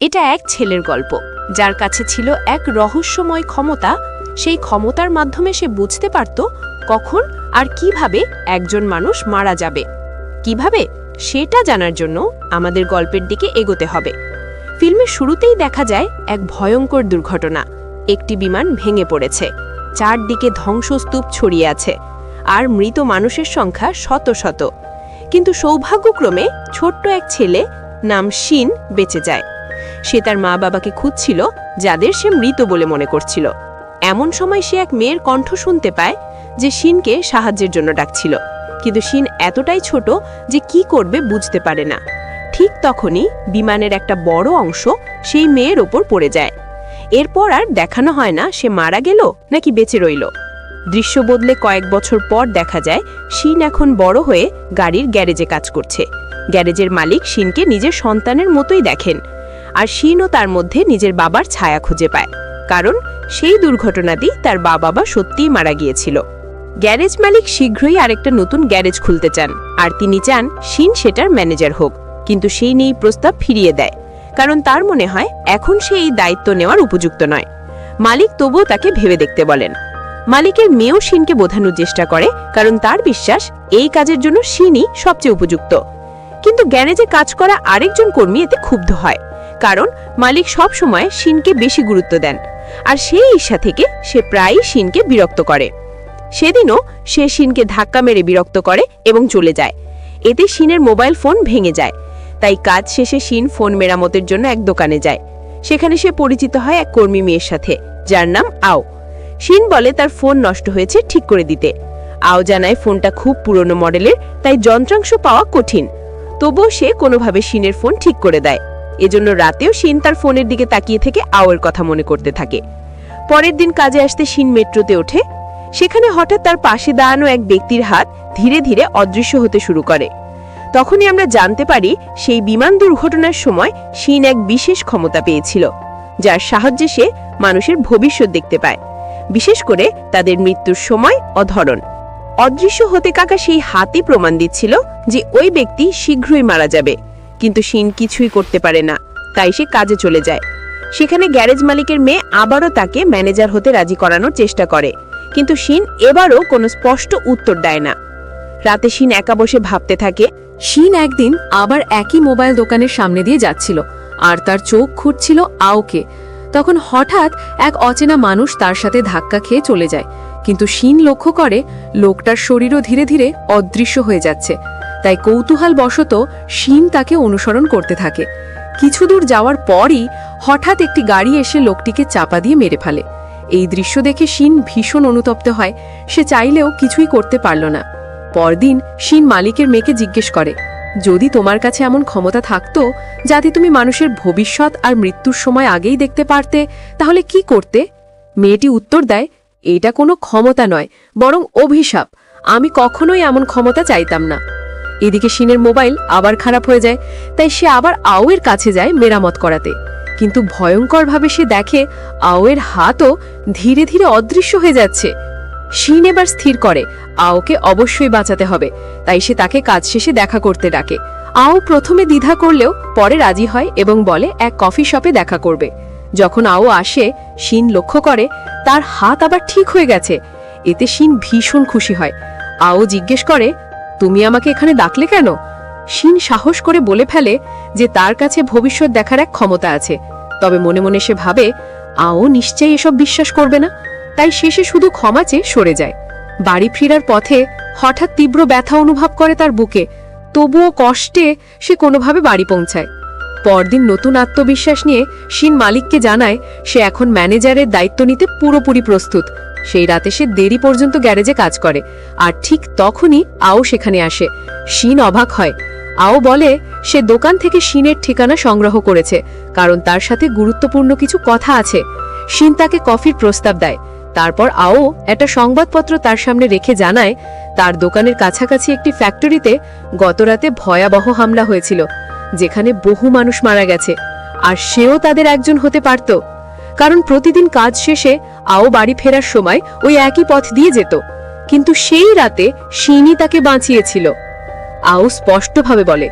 এটা এক ছেলের গল্প। যার কাছে ছিল এক রহস্যময় ক্ষমতা, সেই ক্ষমতার মাধ্যমে সে বুঝতে পারত কখন আর কীভাবে একজন মানুষ মারা যাবে। কীভাবে? সেটা জানার জন্য আমাদের গল্পের দিকে এগোতে হবে। ফিল্মের শুরুতেই দেখা যায় এক ভয়ঙ্কর দুর্ঘটনা। একটি বিমান ভেঙে পড়েছে। চারদিকে ধ্বংসস্তূপ ছড়িয়ে আছে আর মৃত মানুষের সংখ্যা শত শত। কিন্তু সৌভাগ্যক্রমে ছোট্ট এক ছেলে নাম শিন বেঁচে যায়। সে তার মা বাবাকে খুঁজছিল, যাদের সে মৃত বলে মনে করছিল। এমন সময় সে এক মেয়ের কণ্ঠ শুনতে পায় যে শিনকে সাহায্যের জন্য ডাকছিল। কিন্তু শিন এতটাই ছোট যে কি করবে বুঝতে পারে না। ঠিক তখনই বিমানের একটা বড় অংশ সেই মেয়ের ওপর পড়ে যায়। এরপর আর দেখানো হয় না সে মারা গেল নাকি বেঁচে রইল। দৃশ্য বদলে কয়েক বছর পর দেখা যায়, শিন এখন বড় হয়ে গাড়ির গ্যারেজে কাজ করছে। গ্যারেজের মালিক শিনকে নিজের সন্তানের মতোই দেখেন। আর শিনও তার মধ্যে নিজের বাবার ছায়া খুঁজে পায়। কারণ সেই দুর্ঘটনাতেই তার বাবা বা সত্যিই মারা গিয়েছিল। গ্যারেজ মালিক শীঘ্রই আরেকটা নতুন গ্যারেজ খুলতে চান, আর তিনি চান শিন সেটার ম্যানেজার হোক। কিন্তু সেই নিয়েই প্রস্তাব ফিরিয়ে দেয়। কারণ তার মনে হয়, এখন সে এই দায়িত্ব নেওয়ার উপযুক্ত নয়। মালিক তবুও তাকে ভেবে দেখতে বলেন। মালিকের মেয়েও শিনকে বোঝানোর চেষ্টা করে, কারণ তার বিশ্বাস, এই কাজের জন্য শিনই সবচেয়ে উপযুক্ত। কিন্তু গ্যারেজে কাজ করা আরেকজন কর্মী এতে ক্ষুব্ধ হয়। কারণ মালিক সব সময় শিনকে বেশি গুরুত্ব দেন, আর সেই ঈর্ষা থেকে সে প্রায়ই শিনকে বিরক্ত করে। সেদিনও সে শিনকে ধাক্কা মেরে বিরক্ত করে এবং চলে যায়। এতে শিনের মোবাইল ফোন ভেঙে যায়। তাই কাজ শেষে শিন ফোন মেরামতের জন্য এক দোকানে যায়। সেখানে সে পরিচিত হয় এক কর্মী মেয়ের সাথে, যার নাম আও। শিন বলে তার ফোন নষ্ট হয়েছে ঠিক করে দিতে। আও জানায় ফোনটা খুব পুরনো মডেলের, তাই যন্ত্রাংশ পাওয়া কঠিন। তবুও সে কোনোভাবে শিনের ফোন ঠিক করে দেয়। এজন্য রাতেও শিন তার ফোনের দিকে তাকিয়ে থেকে আওয়ের কথা মনে করতে থাকে। পরের দিন কাজে আসতে শিন মেট্রোতে ওঠে। সেখানে হঠাৎ তার পাশে দাঁড়ানো এক ব্যক্তির হাত ধীরে ধীরে অদৃশ্য হতে শুরু করে। তখনই আমরা জানতে পারি, সেই বিমান দুর্ঘটনার সময় শিন এক বিশেষ ক্ষমতা পেয়েছিল, যার সাহায্যে সে মানুষের ভবিষ্যৎ দেখতে পায়, বিশেষ করে তাদের মৃত্যুর সময় অধরণ অদৃশ্য হতে কাকা সেই হাতই প্রমাণ দিচ্ছিল যে ওই ব্যক্তি শীঘ্রই মারা যাবে। কিন্তু শিন কিছুই করতে পারে না। তাই সে কাজে চলে যায়। সেখানে গ্যারেজ মালিকের মেয়ে আবারও তাকে ম্যানেজার হতে রাজি করানোর চেষ্টা করে। কিন্তু শিন এবারও কোনো স্পষ্ট উত্তর দেয় না। রাতে শিন একা বসে ভাবতে থাকে, শিন একদিন আবার একই মোবাইল দোকানের সামনে দিয়ে যাচ্ছিল, আর তার চোখ খুঁটছিল আওকে। তখন হঠাৎ এক অচেনা মানুষ তার সাথে ধাক্কা খেয়ে চলে যায়। কিন্তু শিন লক্ষ্য করে, লোকটার শরীরও ধীরে ধীরে অদৃশ্য হয়ে যাচ্ছে। তাই কৌতূহল বশত শিন তাকে অনুসরণ করতে থাকে। কিছু দূর যাওয়ার পরই হঠাৎ একটি গাড়ি এসে লোকটিকে চাপা দিয়ে মেরে ফেলে। এই দৃশ্য দেখে শিন ভীষণ অনুতপ্ত হয়। সে চাইলেও কিছুই করতে পারল না। পরদিন শিন মালিকের মেয়েকে জিজ্ঞেস করে, যদি তোমার কাছে এমন ক্ষমতা থাকতো, যাতে তুমি মানুষের ভবিষ্যৎ আর মৃত্যুর সময় আগেই দেখতে পারতে, তাহলে কি করতে? মেয়েটি উত্তর দেয়, এটা কোনো ক্ষমতা নয়, বরং অভিশাপ। আমি কখনোই এমন ক্ষমতা চাইতাম না। এদিকে শিনের মোবাইল আবার খারাপ হয়ে যায়, তাই সে আবার আওয়ের কাছে যায় মেরামত করাতে। কিন্তু ভয়ঙ্করভাবে সে দেখে আওয়ের হাতও ধীরে ধীরে অদৃশ্য হয়ে যাচ্ছে। শিন এবার স্থির করে, আওকে অবশ্যই বাঁচাতে হবে, তাই সে তাকে কাজ শেষে দেখা করতে ডাকে। আও প্রথমে দ্বিধা করলেও পরে রাজি হয় এবং বলে, এক কফি শপে দেখা করবে। যখন আও আসে, শিন লক্ষ্য করে, তার হাত আবার ঠিক হয়ে গেছে। এতে শিন ভীষণ খুশি হয়। আও জিজ্ঞেস করে তুমি আমাকে এখানে ডাকলে কেন? শিন সাহস করে বলে ফেলে যে তার কাছে ভবিষ্যৎ দেখার এক ক্ষমতা আছে। তবে মনে মনে সে ভাবে, আও নিশ্চয়ই এসব বিশ্বাস করবে না। তাই শেষে শুধু ক্ষমা চেয়ে সরে যায়। বাড়ি ফিরার পথে হঠাৎ তীব্র ব্যথা অনুভব করে তার বুকে। তবুও কষ্টে সে কোনোভাবে বাড়ি পৌঁছায়। পরদিন নতুন আত্মবিশ্বাস নিয়ে শিন মালিককে জানায়, সে এখন ম্যানেজারের দায়িত্ব নিতে পুরোপুরি প্রস্তুত। সেই রাতে সে দেরি পর্যন্ত গ্যারেজে কাজ করে, আর ঠিক তখনই আও সেখানে আসে। শিন অবাক হয়। আও বলে, সে দোকান থেকে শিনের ঠিকানা সংগ্রহ করেছে, কারণ তার সাথে গুরুত্বপূর্ণ কিছু কথা আছে। শিন তাকে কফির প্রস্তাব দেয়। তারপর আও একটা সংবাদপত্র তার সামনে রেখে জানায়, তার দোকানের কাছাকাছি একটি ফ্যাক্টরিতে গতরাতে ভয়াবহ হামলা হয়েছিল। যেখানে বহু মানুষ মারা গেছে, আর সেও তাদের একজন হতে পারত। কারণ প্রতিদিন কাজ শেষে আও বাড়ি ফেরার সময় ওই একই পথ দিয়ে যেত। কিন্তু সেই রাতে শিনি তাকে বাঁচিয়েছিল। আও স্পষ্টভাবে বলে,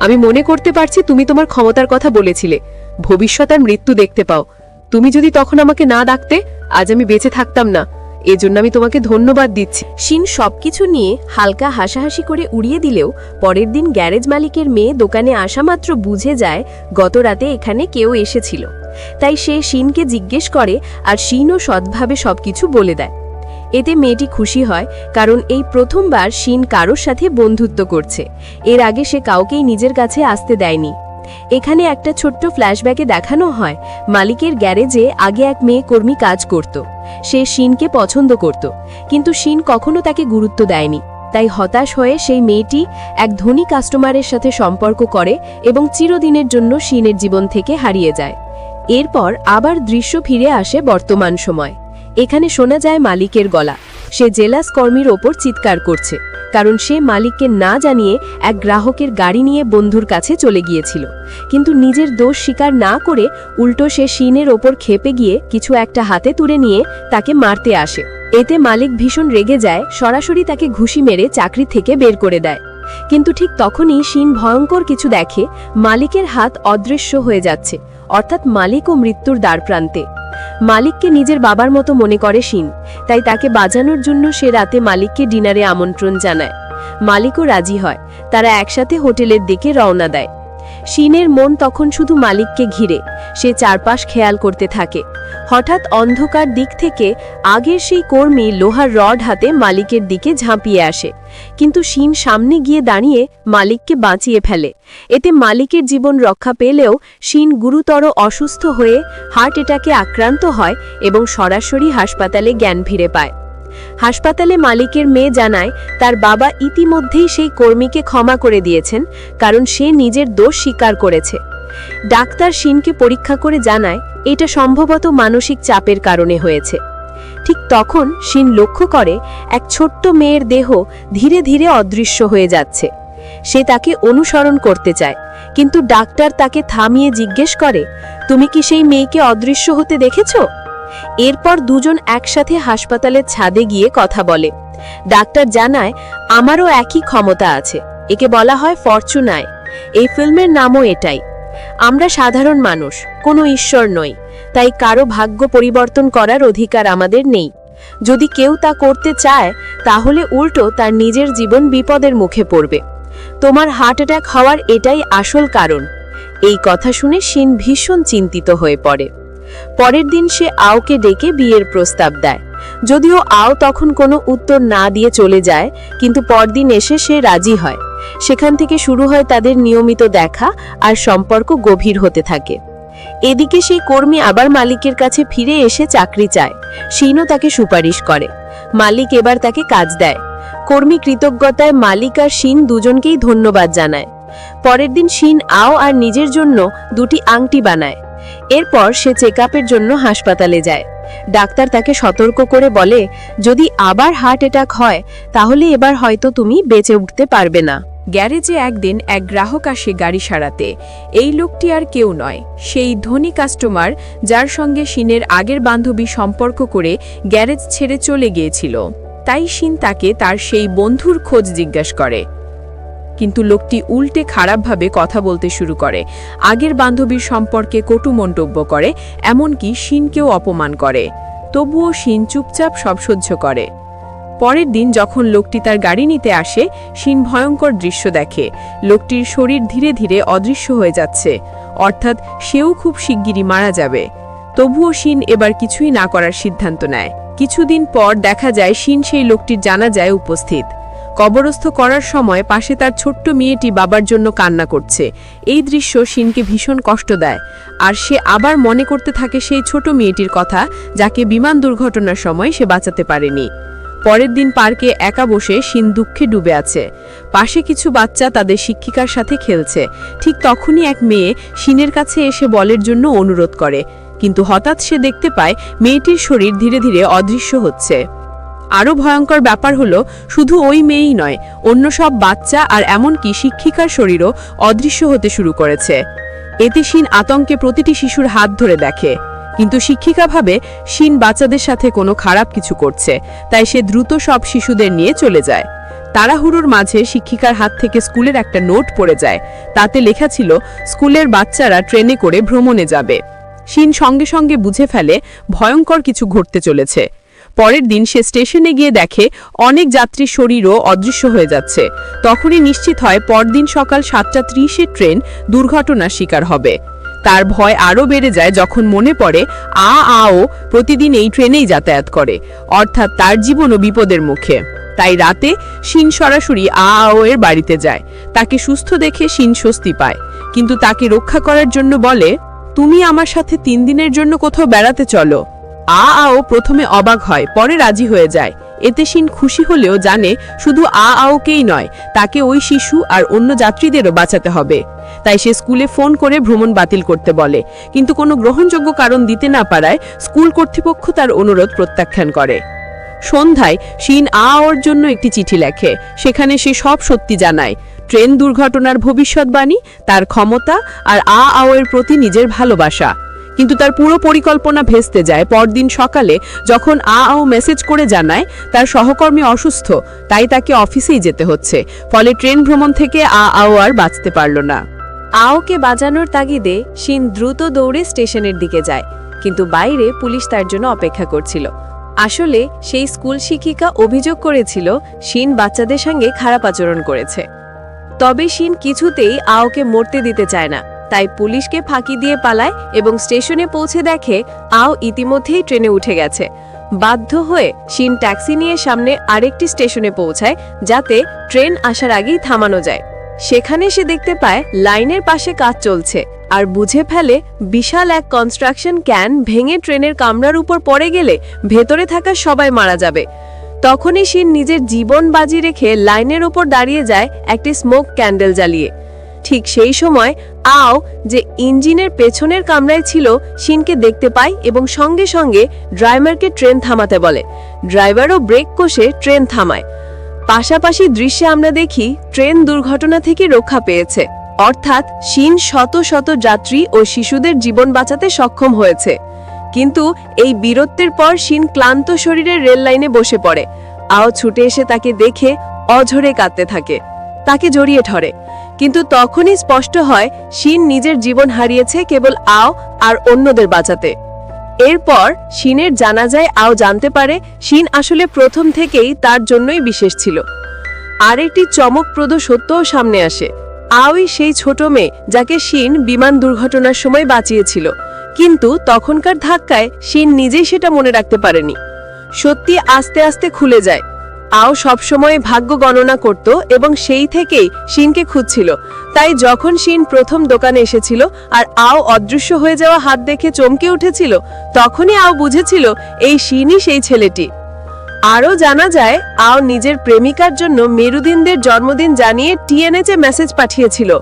আমি মনে করতে পারছি তুমি তোমার ক্ষমতার কথা বলেছিলে। ভবিষ্যৎ আর মৃত্যু দেখতে পাও। তুমি যদি তখন আমাকে না ডাকতে, আজ আমি বেঁচে থাকতাম না। এজন্য আমি তোমাকে ধন্যবাদ দিচ্ছি। শিন সবকিছু নিয়ে হালকা হাসাহাসি করে উড়িয়ে দিলেও পরের দিন গ্যারেজ মালিকের মেয়ে দোকানে আসা মাত্র বুঝে যায় গত রাতে এখানে কেউ এসেছিল। তাই সে শিনকে জিজ্ঞেস করে আর শিনও সৎভাবে সবকিছু বলে দেয়। এতে মেয়েটি খুশি হয় কারণ এই প্রথমবার শিন কারোর সাথে বন্ধুত্ব করছে। এর আগে সে কাউকেই নিজের কাছে আসতে দেয়নি। এখানে একটা ছোট্ট ফ্ল্যাশব্যাকে দেখানো হয়। মালিকের গ্যারেজে আগে এক মেয়ে কর্মী কাজ করত। সে শিনকে পছন্দ করত। কিন্তু শিন কখনো তাকে গুরুত্ব দেয়নি। তাই হতাশ হয়ে সেই মেয়েটি এক ধনী কাস্টমারের সাথে সম্পর্ক করে এবং চিরদিনের জন্য শিনের জীবন থেকে হারিয়ে যায়। এরপর আবার দৃশ্য ফিরে আসে বর্তমান সময়। এখানে শোনা যায় মালিকের গলা। সে জেলাস কর্মীর ওপর চিৎকার করছে, কারণ সে মালিককে না জানিয়ে এক গ্রাহকের গাড়ি নিয়ে বন্ধুর কাছে চলে গিয়েছিল। কিন্তু নিজের দোষ স্বীকার না করে উল্টো সে শিনের ওপর খেপে গিয়ে কিছু একটা হাতে তুলে নিয়ে তাকে মারতে আসে। এতে মালিক ভীষণ রেগে যায়, সরাসরি তাকে ঘুষি মেরে চাকরি থেকে বের করে দেয়। কিন্তু ঠিক তখনই শিন ভয়ঙ্কর কিছু দেখে, মালিকের হাত অদৃশ্য হয়ে যাচ্ছে, অর্থাৎ মালিক ও মৃত্যুর দ্বারপ্রান্তে। মালিককে নিজের বাবার মতো মনে করে শিন, তাই তাকে বাজানোর জন্য সে রাতে মালিককে ডিনারে আমন্ত্রণ জানায়। মালিকও রাজি হয়, তারা একসাথে হোটেলের দিকে রওনা দেয়। শিনের মন তখন শুধু মালিককে ঘিরে, সে চারপাশ খেয়াল করতে থাকে। হঠাৎ অন্ধকার দিক থেকে আগের সেই কর্মী লোহার রড হাতে মালিকের দিকে ঝাঁপিয়ে আসে। কিন্তু শিন সামনে গিয়ে দাঁড়িয়ে মালিককে বাঁচিয়ে ফেলে। এতে মালিকের জীবন রক্ষা পেলেও শিন গুরুতর অসুস্থ হয়ে হার্ট অ্যাটাকে আক্রান্ত হয় এবং সরাসরি হাসপাতালে জ্ঞান ফিরে পায়। হাসপাতালে মালিকের মেয়ে জানায়, তার বাবা ইতিমধ্যেই সেই কর্মীকে ক্ষমা করে দিয়েছেন, কারণ সে নিজের দোষ স্বীকার করেছে। ডাক্তার শিনকে পরীক্ষা করে জানায়, এটা সম্ভবত মানসিক চাপের কারণে হয়েছে। ঠিক তখন শিন লক্ষ্য করে, এক ছোট্ট মেয়ের দেহ ধীরে ধীরে অদৃশ্য হয়ে যাচ্ছে। সে তাকে অনুসরণ করতে চায়, কিন্তু ডাক্তার তাকে থামিয়ে জিজ্ঞেস করে, তুমি কি সেই মেয়েকে অদৃশ্য হতে দেখেছ? এরপর দুজন একসাথে হাসপাতালের ছাদে গিয়ে কথা বলে। ডাক্তার জানায়, আমারও একই ক্ষমতা আছে। একে বলা হয় ফরচুনায় এই ফিল্মের নামও এটাই। আমরা সাধারণ মানুষ, কোনো ঈশ্বর নই। তাই কারও ভাগ্য পরিবর্তন করার অধিকার আমাদের নেই। যদি কেউ তা করতে চায়, তাহলে উল্টো তার নিজের জীবন বিপদের মুখে পড়বে। তোমার হার্ট অ্যাটাক হওয়ার এটাই আসল কারণ। এই কথা শুনে সিন ভীষণ চিন্তিত হয়ে পড়ে। পরের দিন সে আওকে ডেকে বিয়ের প্রস্তাব দেয়। যদিও আও তখন কোনো উত্তর না দিয়ে চলে যায়, কিন্তু পরদিন এসে সে রাজি হয়। সেখান থেকে শুরু হয় তাদের নিয়মিত দেখা আর সম্পর্ক গভীর হতে থাকে। এদিকে সেই কর্মী আবার মালিকের কাছে ফিরে এসে চাকরি চায়। শিনও তাকে সুপারিশ করে। মালিক এবার তাকে কাজ দেয়। কর্মী কৃতজ্ঞতায় মালিক আর শিন দুজনকেই ধন্যবাদ জানায়। পরের দিন শিন আও আর নিজের জন্য দুটি আংটি বানায়। এরপর সে চেক জন্য হাসপাতালে যায়। ডাক্তার তাকে সতর্ক করে বলে, যদি আবার হার্ট অ্যাটাক হয়, তাহলে এবার হয়তো তুমি বেঁচে উঠতে পারবে না। গ্যারেজে একদিন এক গ্রাহক আসে গাড়ি সারাতে। এই লোকটি আর কেউ নয়, সেই ধনী কাস্টমার যার সঙ্গে শিনের আগের বান্ধবী সম্পর্ক করে গ্যারেজ ছেড়ে চলে গিয়েছিল। তাই শিন তাকে তার সেই বন্ধুর খোঁজ জিজ্ঞাসা করে। কিন্তু লোকটি উল্টে খারাপভাবে কথা বলতে শুরু করে। আগের বান্ধবীর সম্পর্কে কটু মন্তব্য করে, এমনকি শিনকেও অপমান করে। তবুও শিন চুপচাপ সব সহ্য করে। পরের দিন যখন লোকটি তার গাড়ি নিতে আসে, শিন ভয়ঙ্কর দৃশ্য দেখে। লোকটির শরীর ধীরে ধীরে অদৃশ্য হয়ে যাচ্ছে। অর্থাৎ সেও খুব শিগগিরই মারা যাবে। তবুও শিন এবার কিছুই না করার সিদ্ধান্ত নেয়। কিছুদিন পর দেখা যায় শিন সেই লোকটির জানা যায় উপস্থিত। কবরস্থ করার সময় পাশে তার ছোট্ট মেয়েটি বাবার জন্য কান্না করছে। এই দৃশ্য শিনকে ভীষণ কষ্ট দেয়। আর সে আবার মনে করতে থাকে সেই ছোট মেয়েটির কথা, যাকে বিমান দুর্ঘটনার সময় সে বাঁচাতে পারেনি। পরের দিন পার্কে একা বসে শিন দুঃখে ডুবে আছে। পাশে কিছু বাচ্চা তাদের শিক্ষিকার সাথে খেলছে। ঠিক তখনই এক মেয়ে শিনের কাছে এসে বলের জন্য অনুরোধ করে। কিন্তু হঠাৎ সে দেখতে পায় মেয়েটির শরীর ধীরে ধীরে অদৃশ্য হচ্ছে। আরও ভয়ঙ্কর ব্যাপার হলো, শুধু ওই মেয়েই নয়, অন্য সব বাচ্চা আর এমনকি শিক্ষিকার শরীরও অদৃশ্য হতে শুরু করেছে। এতে শিন আতঙ্কে প্রতিটি শিশুর হাত ধরে দেখে। কিন্তু শিক্ষিকা ভাবে, শিন বাচ্চাদের সাথে কোনো খারাপ কিছু করছে, তাই সে দ্রুত সব শিশুদের নিয়ে চলে যায়। তাড়াহুড়োর মাঝে শিক্ষিকার হাত থেকে স্কুলের একটা নোট পড়ে যায়, তাতে লেখা ছিল, স্কুলের বাচ্চারা ট্রেনে করে ভ্রমণে যাবে। শিন সঙ্গে সঙ্গে বুঝে ফেলে, ভয়ঙ্কর কিছু ঘটতে চলেছে। পরের দিন সে স্টেশনে গিয়ে দেখে অনেক যাত্রীর শরীরও অদৃশ্য হয়ে যাচ্ছে। তখনই নিশ্চিত হয় পরদিন সকাল সাতটা ত্রিশের ট্রেন দুর্ঘটনার শিকার হবে। তার ভয় আরও বেড়ে যায় যখন মনে পড়ে, আ আও প্রতিদিন এই ট্রেনেই যাতায়াত করে। অর্থাৎ তার জীবনও বিপদের মুখে। তাই রাতে শিন সরাসরি আ আও এর বাড়িতে যায়। তাকে সুস্থ দেখে শিন স্বস্তি পায়। কিন্তু তাকে রক্ষা করার জন্য বলে, তুমি আমার সাথে তিন দিনের জন্য কোথাও বেড়াতে চলো। আ আও প্রথমে অবাক হয়, পরে রাজি হয়ে যায়। এতে শিন খুশি হলেও জানে শুধু আ আওকেই নয়, তাকে ওই শিশু আর অন্য যাত্রীদেরও বাঁচাতে হবে। তাই সে স্কুলে ফোন করে ভ্রমণ বাতিল করতে বলে। কিন্তু কোনো গ্রহণযোগ্য কারণ দিতে না পারায় স্কুল কর্তৃপক্ষ তার অনুরোধ প্রত্যাখ্যান করে। সন্ধ্যায় শিন আ, ওর জন্য একটি চিঠি লেখে। সেখানে সে সব সত্যি জানায়। ট্রেন দুর্ঘটনার ভবিষ্যৎবাণী, তার ক্ষমতা আর আ আওয়ের প্রতি নিজের ভালোবাসা। কিন্তু তার পুরো পরিকল্পনা ভেস্তে যায়। পরদিন সকালে যখন আ আও মেসেজ করে জানায়, তার সহকর্মী অসুস্থ, তাই তাকে অফিসেই যেতে হচ্ছে। ফলে ট্রেন ভ্রমণ থেকে আ আও আর বাঁচতে পারল না। আওকে বাজানোর তাগিদে শিন দ্রুত দৌড়ে স্টেশনের দিকে যায়, কিন্তু বাইরে পুলিশ তার জন্য অপেক্ষা করছিল। আসলে সেই স্কুল শিক্ষিকা অভিযোগ করেছিল, শিন বাচ্চাদের সঙ্গে খারাপ আচরণ করেছে। তবে শিন কিছুতেই আওকে মরতে দিতে চায় না। তাই পুলিশকে ফাঁকি দিয়ে পালায় এবং স্টেশনে পৌঁছে দেখে আও ইতিমধ্যেই ট্রেনে উঠে গেছে। বাধ্য হয়ে শিন ট্যাক্সি নিয়ে সামনে আরেকটি স্টেশনে পৌঁছায়, যাতে ট্রেন আসার আগেই থামানো যায়। সেখানে সে দেখতে পায় লাইনের পাশে কাজ চলছে আর বুঝে ফেলে বিশাল এক কনস্ট্রাকশন ক্যান ভেঙে ট্রেনের কামরার উপর পড়ে গেলে ভেতরে থাকা সবাই মারা যাবে। তখনই শিন নিজের জীবন বাজি রেখে লাইনের ওপর দাঁড়িয়ে যায় একটি স্মোক ক্যান্ডেল জ্বালিয়ে। ঠিক সেই সময় আও যে ইঞ্জিনের পেছনের কামরায় ছিল শিনকে দেখতে পায় এবং সঙ্গে সঙ্গে ড্রাইভারকে ট্রেন থামাতে বলে। ড্রাইভারও ব্রেক কষে ট্রেন থামায়। পাশাপাশি দৃশ্যে আমরা দেখি, ট্রেন দুর্ঘটনা থেকে রক্ষা পেয়েছে। অর্থাৎ শিন শত শত যাত্রী ও শিশুদের জীবন বাঁচাতে সক্ষম হয়েছে। কিন্তু এই বীরত্বের পর শিন ক্লান্ত শরীরে রেল লাইনে বসে পড়ে। আও ছুটে এসে তাকে দেখে অঝরে কাঁদতে থাকে। তাকে জড়িয়ে ধরে। কিন্তু তখনই স্পষ্ট হয়, শিন নিজের জীবন হারিয়েছে কেবল আও আর অন্যদের বাঁচাতে। এরপর শিনের জানাজায় আও জানতে পারে, শিন আসলে প্রথম থেকেই তার জন্যই বিশেষ ছিল। আরেকটি চমকপ্রদ সত্যও সামনে আসে। আওই সেই ছোট মেয়ে যাকে শিন বিমান দুর্ঘটনার সময় বাঁচিয়েছিল। কিন্তু তখনকার ধাক্কায় শিন নিজেই সেটা মনে রাখতে পারেনি। সত্যি আস্তে আস্তে খুলে যায়। আও সবসময় ভাগ্য গণনা করত এবং সেই থেকেই শিনকে খুঁজছিল। তাই যখন শিন প্রথম দোকানে এসেছিল আর আও অদৃশ্য হয়ে যাওয়া হাত দেখে চমকে উঠেছিল, তখনই আও বুঝেছিল এই শিনই সেই ছেলেটি। আরও জানা যায়, আও নিজের প্রেমিকার জন্য মেরুদিনদের জন্মদিন জানিয়ে টিএনএচে মেসেজ পাঠিয়েছিল।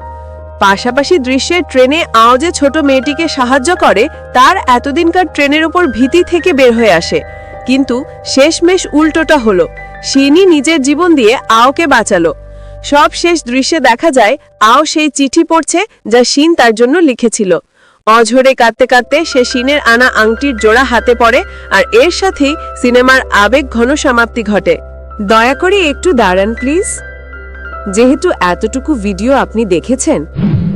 পাশাপাশি দৃশ্যের ট্রেনে আও যে ছোট মেয়েটিকে সাহায্য করে, তার এতদিনকার ট্রেনের ওপর ভীতি থেকে বের হয়ে আসে। কিন্তু শেষমেশ উল্টোটা হলো। শিনই নিজের জীবন দিয়ে আওকে বাঁচালো। সব শেষ দৃশ্যে দেখা যায়, আও সেই চিঠি পড়ছে যা শিন তার জন্য লিখেছিল। অঝরে কাঁদতে কাঁদতে সে শিনের আনা আংটির জোড়া হাতে পড়ে আর এর সাথেই সিনেমার আবেগ ঘন সমাপ্তি ঘটে। দয়া করে একটু দাঁড়ান, প্লিজ। যেহেতু এতটুকু ভিডিও আপনি দেখেছেন,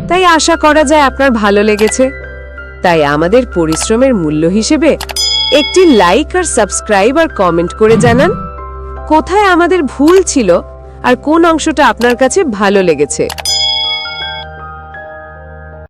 তাই আশা করা যায় আপনার ভালো লেগেছে। তাই আমাদের পরিশ্রমের মূল্য হিসেবে একটি লাইক আর সাবস্ক্রাইব আর কমেন্ট করে জানান। কোথায় আমাদের ভুল ছিল আর কোন অংশটা আপনার কাছে ভালো লেগেছে?